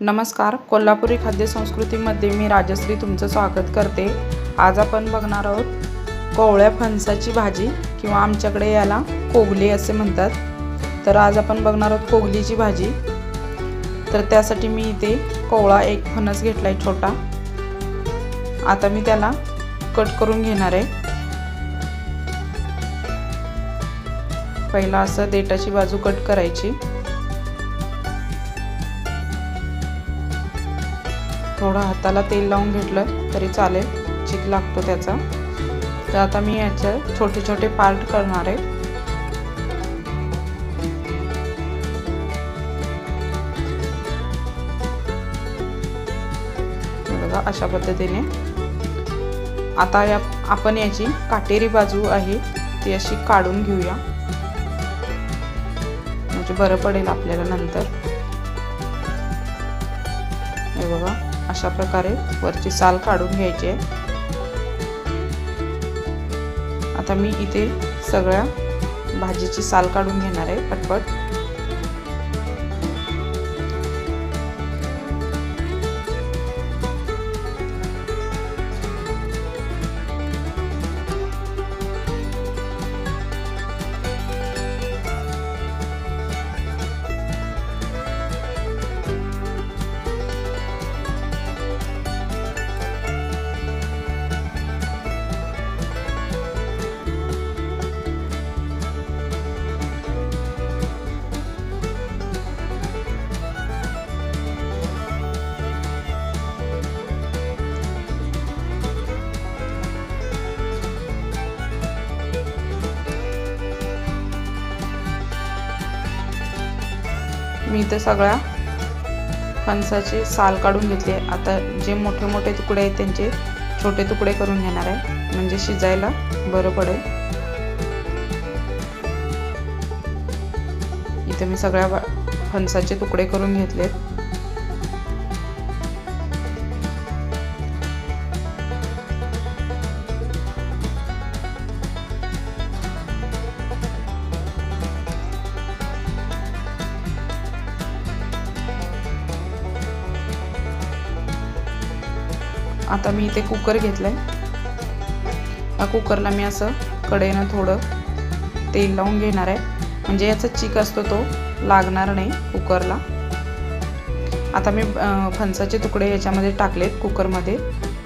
नमस्कार. कोल्हापुरी खाद्य संस्कृतीमध्ये मी राजश्री तुमचं स्वागत करते. आज आपण बघणार आहोत कोवळ्या फणसाची भाजी किंवा आमच्याकडे याला कोगली असे म्हणतात. तर आज आपण बघणार आहोत कोगलीची भाजी. तर त्यासाठी मी इथे कोवळा एक फणस घेतला आहे छोटा. आता मी त्याला कट करून घेणार आहे. पहिला असं देटाची बाजू कट करायची. थोडं हाताला तेल लावून घेतलं तरी चालेल. चिक लागतो त्याचा. तर आता मी याचे छोटे छोटे पार्ट करणार आहे. बघा अशा पद्धतीने. आता या आपण याची काटेरी बाजू आहे ती अशी काढून घेऊया. म्हणजे बरं पडेल आपल्याला नंतर. हे बघा. अशा प्रकारे वरची साल काढून घ्यायची आहे. आता मी इथे सगळ्या भाजीची साल काढून घेणार आहे पटपट. मी इथं सगळ्या फणसाचे साल काढून घेतले आता जे मोठे मोठे तुकडे आहेत त्यांचे छोटे तुकडे करून घेणार आहे. म्हणजे शिजायला बरं पडेल. इथे मी सगळ्या फणसाचे तुकडे करून घेतलेत. आता मी इथे कुकर घेतलं आहे या कुकरला मी असं कडेनं थोडं तेल लावून घेणार आहे. म्हणजे याचा चिक असतो तो लागणार नाही कुकरला. आता मी फणसाचे तुकडे याच्यामध्ये टाकलेत कुकरमध्ये.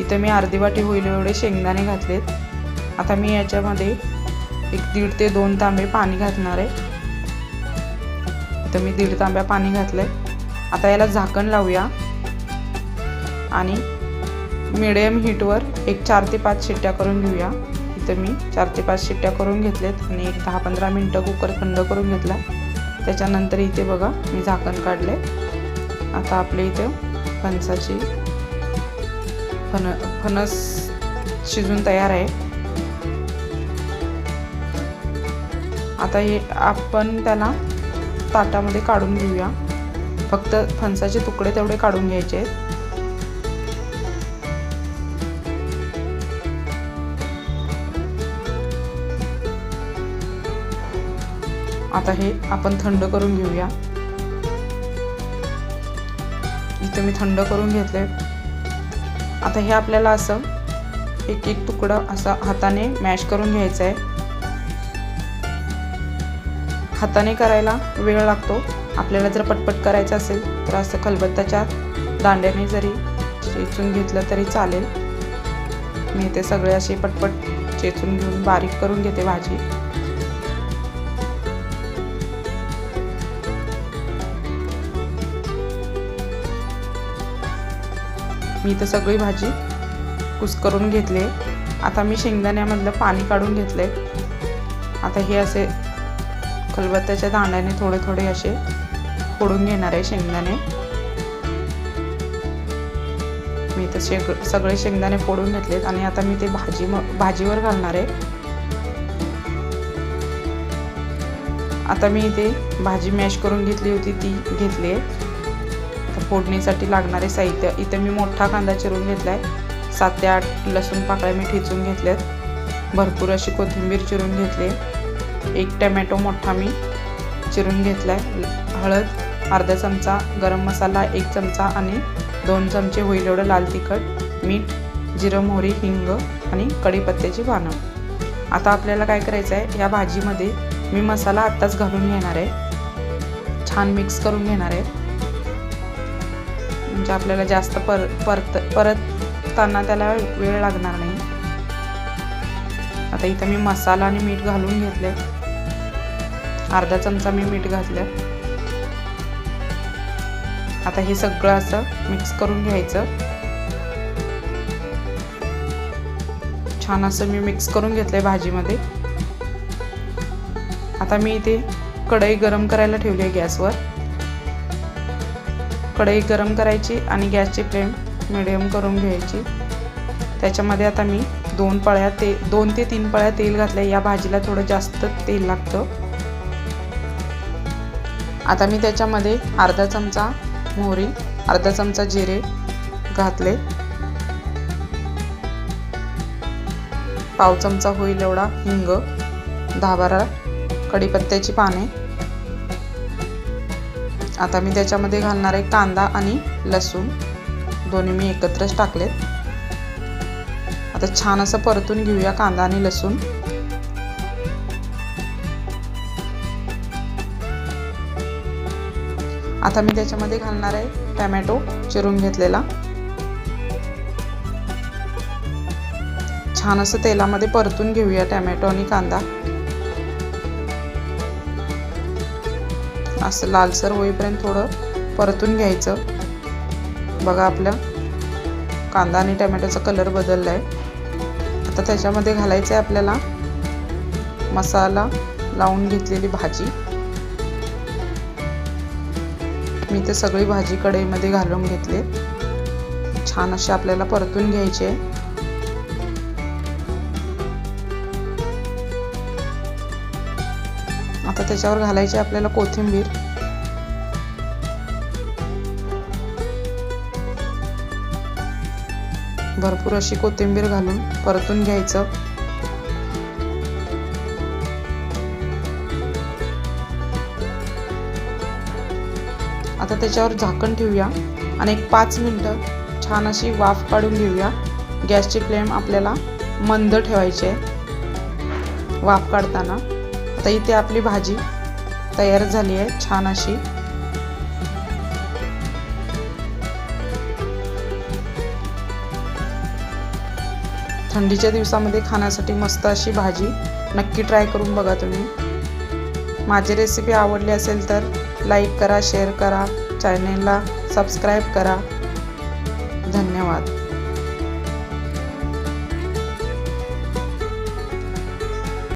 इथं मी अर्धी वाटी होईल एवढे शेंगदाणे घातलेत. आता मी याच्यामध्ये एक दीड ते दोन तांबे पाणी घातणार आहे. इथं मी दीड तांब्या पाणी घातलं आहे आता याला झाकण लावूया. आणि मिडियम हीटवर एक चार ते पाच शिट्ट्या करून घेऊया. इथं मी चार ते पाच शिट्ट्या करून घेतल्यात आणि एक दहा पंधरा मिनटं कुकर थंड करून घेतला. त्याच्यानंतर इथे बघा मी झाकण काढले आता आपले इथे फणसाची फन फणस शिजून तयार आहे. आता हे आपण त्याला ताटामध्ये काढून घेऊया. फक्त फणसाचे तुकडे तेवढे काढून घ्यायचे आहेत. आता हे आपण थंड करून घेऊया. इथं मी थंड करून घेतले आता हे आपल्याला असं एक एक तुकडं असं हाताने मॅश करून घ्यायचं आहे हाताने करायला वेळ लागतो. आपल्याला जर पटपट करायचं असेल तर असं खलबत्ताच्या दांड्याने जरी चेचून घेतलं तरी चालेल. मी ते सगळे असे पटपट चेचून घेऊन बारीक करून घेते भाजी. मी इथं सगळी भाजी कुस्करून घेतली. आता मी शेंगदाण्यामधलं पाणी काढून घेतले आता हे असे खलबत्त्याच्या दांड्याने थोडे थोडे असे फोडून घेणार आहे शेंगदाणे. मी इथं शेग सगळे शेंगदाणे फोडून घेतलेत आणि आता मी ते भाजी भाजीवर घालणार आहे. आता मी इथे भाजी मॅश करून घेतली होती ती घेतली आहे. फोडणीसाठी लागणारे साहित्य. इथं मी मोठा कांदा चिरून घेतला आहे सात ते आठ लसूण पाकळ्या मी ठेचून घेतल्यात. भरपूर अशी कोथिंबीर चिरून घेतली. एक टमॅटो मोठा मी चिरून घेतला आहे हळद अर्धा चमचा गरम मसाला एक चमचा आणि दोन चमचे होईल एवढं लाल तिखट मीठ जिरं मोहरी हिंग आणि कढीपत्त्याची पानं. आता आपल्याला काय करायचं आहे? या भाजीमध्ये मी मसाला आत्ताच घालून घेणार आहे. छान मिक्स करून घेणार आहे. म्हणजे आपल्याला जास्त पर परत परतताना त्याला वेळ लागणार नाही. आता इथं मी मसाला आणि मीठ घालून घेतले अर्धा चमचा मी मीठ घातलं आता हे सगळं असं मिक्स करून घ्यायचं. छान असं मी मिक्स करून घेतलंय भाजीमध्ये. आता मी इथे कढई गरम करायला ठेवली आहे गॅसवर. कढई गरम करायची आणि गॅसची फ्लेम मिडियम करून घ्यायची. त्याच्यामध्ये आता मी दोन पळ्या ते दोन ते तीन पळ्या तेल घातल्या. या भाजीला थोडं जास्त तेल लागतं. आता मी त्याच्यामध्ये अर्धा चमचा मोहरी अर्धा चमचा जिरे घातले. पाव चमचा होईल एवढा हिंग दहा बारा कढीपत्त्याची पाने. आता मी त्याच्यामध्ये घालणार आहे कांदा आणि लसूण. दोन्ही मी एकत्रच टाकलेत. आता छान असं परतून घेऊया कांदा आणि लसूण. आता मी त्याच्यामध्ये घालणार आहे टॅमॅटो चिरून घेतलेला. छान असं तेलामध्ये परतून घेऊया टॅमॅटो आणि कांदा. असं लालसर होईपर्यंत थोडं परतून घ्यायचं. बघा आपलं कांदा आणि टॅमॅटोचा कलर बदलला आहे आता त्याच्यामध्ये घालायचं आहे आपल्याला मसाला लावून घेतलेली भाजी. मी ते सगळी भाजी कढईमध्ये घालून घेतले. छान असे आपल्याला परतून घ्यायचे आता त्याच्यावर घालायची आपल्याला कोथिंबीर. भरपूर अशी कोथिंबीर घालून परतून घ्यायचं. आता त्याच्यावर झाकण ठेवूया आणि एक पाच मिनटं छान अशी वाफ काढून घेऊया. गॅसची फ्लेम आपल्याला मंद ठेवायची आहे. वाफ काढताना. आता इथे आपली भाजी तयार झाली आहे छान अशी. थंडीच्या दिवसामध्ये खाण्यासाठी मस्त अशी भाजी. नक्की ट्राय करून बघा तुम्ही. माझी रेसिपी आवडली असेल तर लाईक करा शेअर करा. चॅनेलला सबस्क्राईब करा. धन्यवाद.